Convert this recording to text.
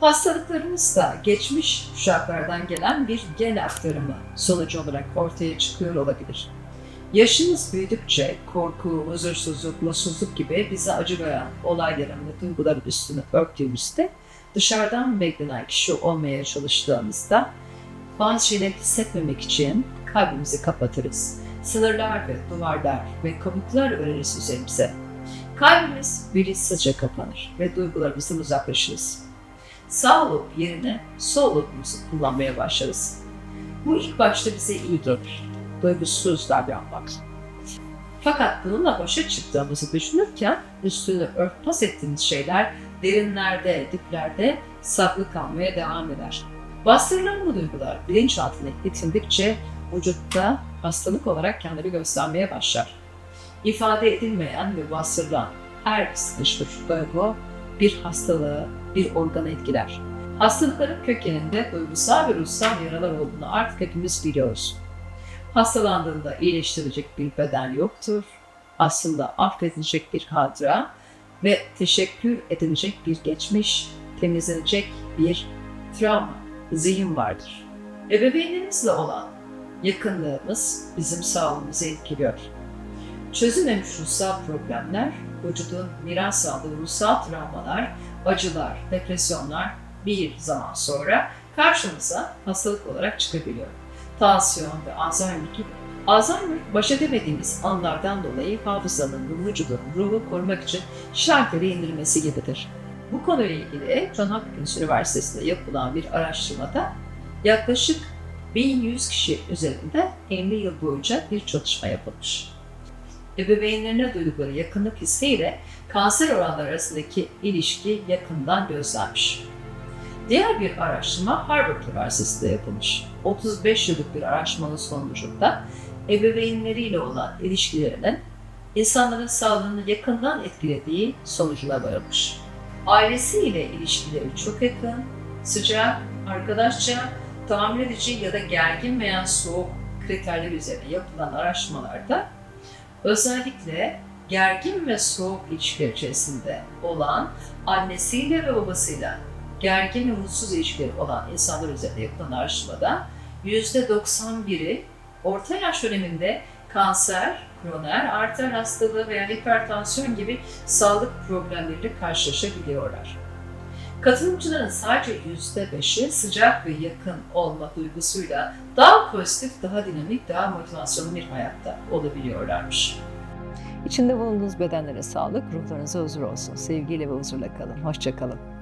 Hastalıklarımız da geçmiş kuşaklardan gelen bir gen aktarımı sonucu olarak ortaya çıkıyor olabilir. Yaşımız büyüdükçe korku, huzursuzluk, mutsuzluk gibi bize acılayan olayların ve duyguların üstünü örttüğümüzde dışarıdan beklenen kişi olmaya çalıştığımızda bazı şeyleri hissetmemek için kalbimizi kapatırız. Sınırlar ve duvarlar ve komutlar öreriz üzerimize. Kalbimiz bilinçsizce kapanır ve duygularımızdan uzaklaşırız. Sağ olup yerine sol olumuzu kullanmaya başlarız. Bu ilk başta bize iyi gelir. Duygusuz davranmak. Fakat bununla başa çıktığımızı düşünürken üstünü örtbas ettiğimiz şeyler derinlerde, diplerde saklı kalmaya devam eder. Bastırılan bu duygular bilinçaltına itildikçe vücutta hastalık olarak kendini göstermeye başlar. İfade edilmeyen ve bastırılan her sıkışmış duygu bir hastalığı, bir organı etkiler. Hastalıkların kökeninde duygusal ve ruhsal yaralar olduğunu artık hepimiz biliyoruz. Hastalandığında iyileştirecek bir beden yoktur. Aslında affedilecek bir hatıra ve teşekkür edilecek bir geçmiş, temizlenecek bir travma, zihin vardır. Ebeveynlerimizle olan yakınlığımız bizim sağlığımızı etkiliyor. Çözülmemiş ruhsal problemler, vücudun miras aldığı ruhsal travmalar, acılar, depresyonlar bir zaman sonra karşımıza hastalık olarak çıkabiliyor. Tansiyon ve Alzheimer gibi. Alzheimer baş edemediğimiz anlardan dolayı hafızanın vücudun ruhu korumak için şartları indirmesi gibidir. Bu konuyla ilgili John Hopkins Üniversitesi'nde yapılan bir araştırmada yaklaşık 1100 kişi üzerinde 50 yıl boyunca bir çalışma yapılmış. Ebeveynlerine duydukları yakınlık hissiyle kanser oranları arasındaki ilişki yakından gözlenmiş. Diğer bir araştırma Harvard Üniversitesi'nde yapılmış. 35 yıllık bir araştırmanın sonucunda ebeveynleriyle olan ilişkilerinin insanların sağlığını yakından etkilediği sonucuna varılmış. Ailesiyle ilişkileri çok yakın, sıcak, arkadaşça, tahammül edici ya da gergin veya soğuk kriterler üzerine yapılan araştırmalarda özellikle gergin ve soğuk ilişkiler içerisinde olan annesiyle ve babasıyla gergin ve mutsuz ilişkileri olan insanlar üzerinde yapılan araştırmada %91'i orta yaş döneminde kanser, kroner, arter hastalığı veya hipertansiyon gibi sağlık problemleriyle karşılaşabiliyorlar. Katılımcıların sadece %5'i sıcak ve yakın olma duygusuyla daha pozitif, daha dinamik, daha motivasyonlu bir hayatta olabiliyorlarmış. İçinde bulunduğunuz bedenlere sağlık, ruhlarınıza huzur olsun. Sevgiyle ve huzurla kalın. Hoşçakalın.